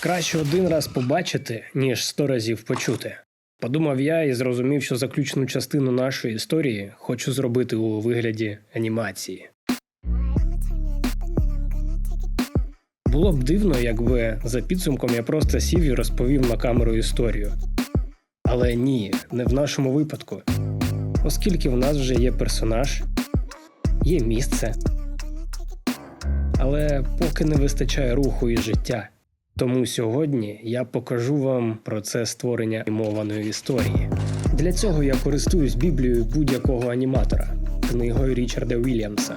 Краще один раз побачити, ніж сто разів почути. Подумав я і зрозумів, що заключну частину нашої історії хочу зробити у вигляді анімації. Було б дивно, якби за підсумком я просто сів і розповів на камеру історію. Але ні, не в нашому випадку. Оскільки в нас вже є персонаж, є місце. Але поки не вистачає руху і життя. Тому сьогодні я покажу вам процес створення анімованої історії. Для цього я користуюсь біблією будь-якого аніматора, книгою Річарда Вільямса.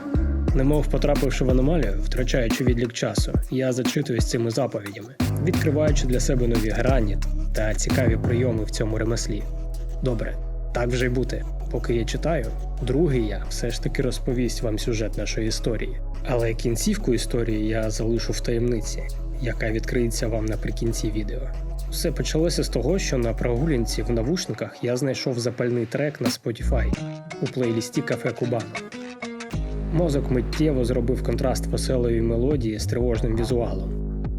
Немов потрапивши в аномалію, втрачаючи відлік часу, я зачитуюсь цими заповідями, відкриваючи для себе нові грані та цікаві прийоми в цьому ремеслі. Добре, так вже й бути. Поки я читаю, другий я все ж таки розповість вам сюжет нашої історії. Але кінцівку історії я залишу в таємниці, яка відкриється вам наприкінці відео. Все почалося з того, що на прогулянці в навушниках я знайшов запальний трек на Spotify у плейлісті Кафе Кубана. Мозок миттєво зробив контраст веселої мелодії з тривожним візуалом,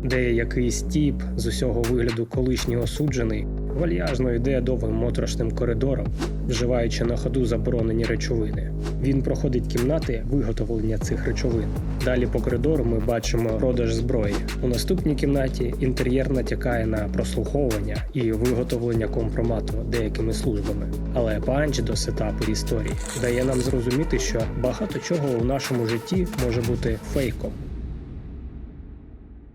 де якийсь тіп з усього вигляду колишній осуджений вальяжно йде довгим моторошним коридором, вживаючи на ходу заборонені речовини. Він проходить кімнати виготовлення цих речовин. Далі по коридору ми бачимо продаж зброї. У наступній кімнаті інтер'єр натякає на прослуховування і виготовлення компромату деякими службами. Але панч до сетапу історії дає нам зрозуміти, що багато чого у нашому житті може бути фейком.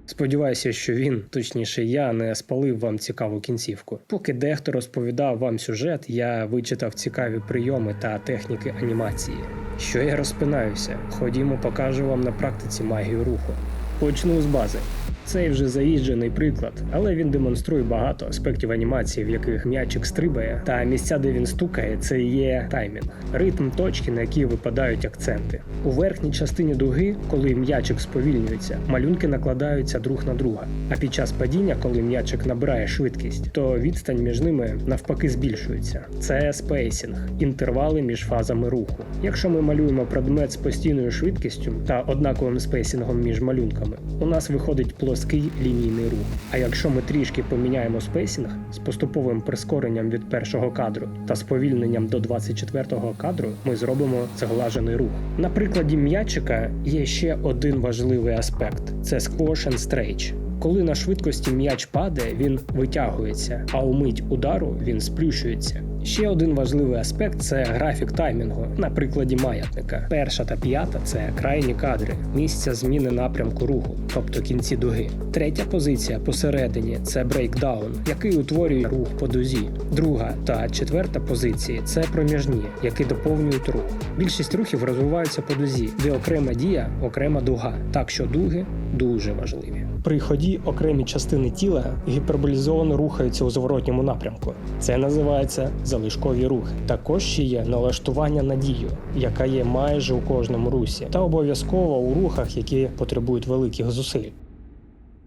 Сподіваюся, що він, точніше, я не спалив вам цікаву кінцівку. Поки дехто розповідав вам сюжет, я вичитав цікаві прийоми та техніки анімації. Що я розпинаюся? Ходімо, покажу вам на практиці магію руху. Почну з бази. Цей вже заїжджений приклад, але він демонструє багато аспектів анімації, в яких м'ячик стрибає, та місця, де він стукає, це є таймінг, ритм точки, на які випадають акценти. У верхній частині дуги, коли м'ячик сповільнюється, малюнки накладаються друг на друга. А під час падіння, коли м'ячик набирає швидкість, то відстань між ними навпаки збільшується. Це спейсінг, інтервали між фазами руху. Якщо ми малюємо предмет з постійною швидкістю та однаковим спейсінгом між малюнками, у нас виходить плоский лінійний рух. А якщо ми трішки поміняємо спейсінг з поступовим прискоренням від першого кадру та сповільненням до 24-го кадру, ми зробимо цеглажений рух. На прикладі м'ячика є ще один важливий аспект: це squash and stretch. Коли на швидкості м'яч падає, він витягується, а у мить удару він сплющується. Ще один важливий аспект це графік таймінгу на прикладі маятника. Перша та п'ята це крайні кадри, місця зміни напрямку руху, тобто кінці дуги. Третя позиція посередині це брейкдаун, який утворює рух по дузі. Друга та четверта позиції це проміжні, які доповнюють рух. Більшість рухів розвиваються по дузі, де окрема дія, окрема дуга. Так що дуги дуже важливі. При ході окремі частини тіла гіперболізовано рухаються у зворотньому напрямку. Це називається залишкові рухи. Також ще є налаштування на дію, яка є майже у кожному русі, та обов'язково у рухах, які потребують великих зусиль.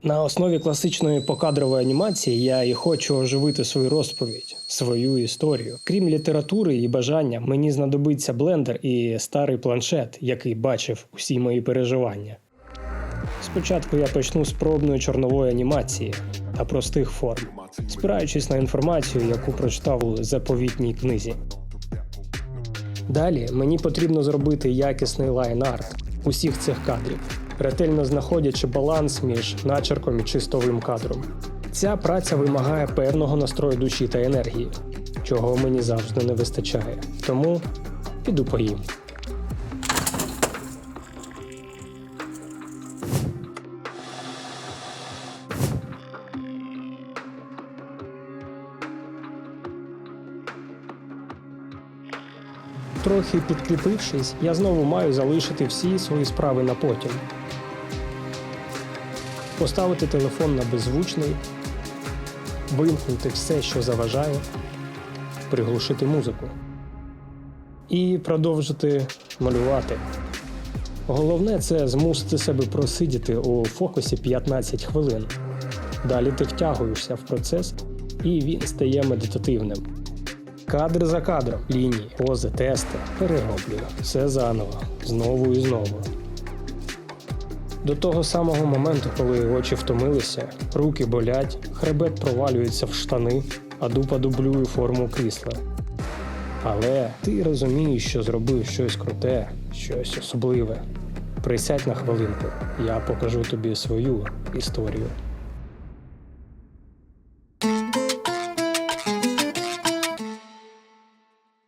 На основі класичної покадрової анімації я і хочу оживити свою розповідь, свою історію. Крім літератури і бажання, мені знадобиться блендер і старий планшет, який бачив усі мої переживання. Спочатку я почну з пробної чорнової анімації та простих форм, спираючись на інформацію, яку прочитав у заповітній книзі. Далі мені потрібно зробити якісний лайн-арт усіх цих кадрів, ретельно знаходячи баланс між начерком і чистовим кадром. Ця праця вимагає певного настрою душі та енергії, чого мені завжди не вистачає. Тому піду поїм. Трохи підкріпившись, я знову маю залишити всі свої справи на потім. Поставити телефон на беззвучний, вимкнути все, що заважає, приглушити музику і продовжити малювати. Головне це змусити себе просидіти у фокусі 15 хвилин. Далі ти втягуєшся в процес, і він стає медитативним. Кадр за кадром, лінії, пози, тести, перероблюю. Все заново, знову і знову. До того самого моменту, коли очі втомилися, руки болять, хребет провалюється в штани, а дупа дублює форму крісла. Але ти розумієш, що зробив щось круте, щось особливе. Присядь на хвилинку, я покажу тобі свою історію.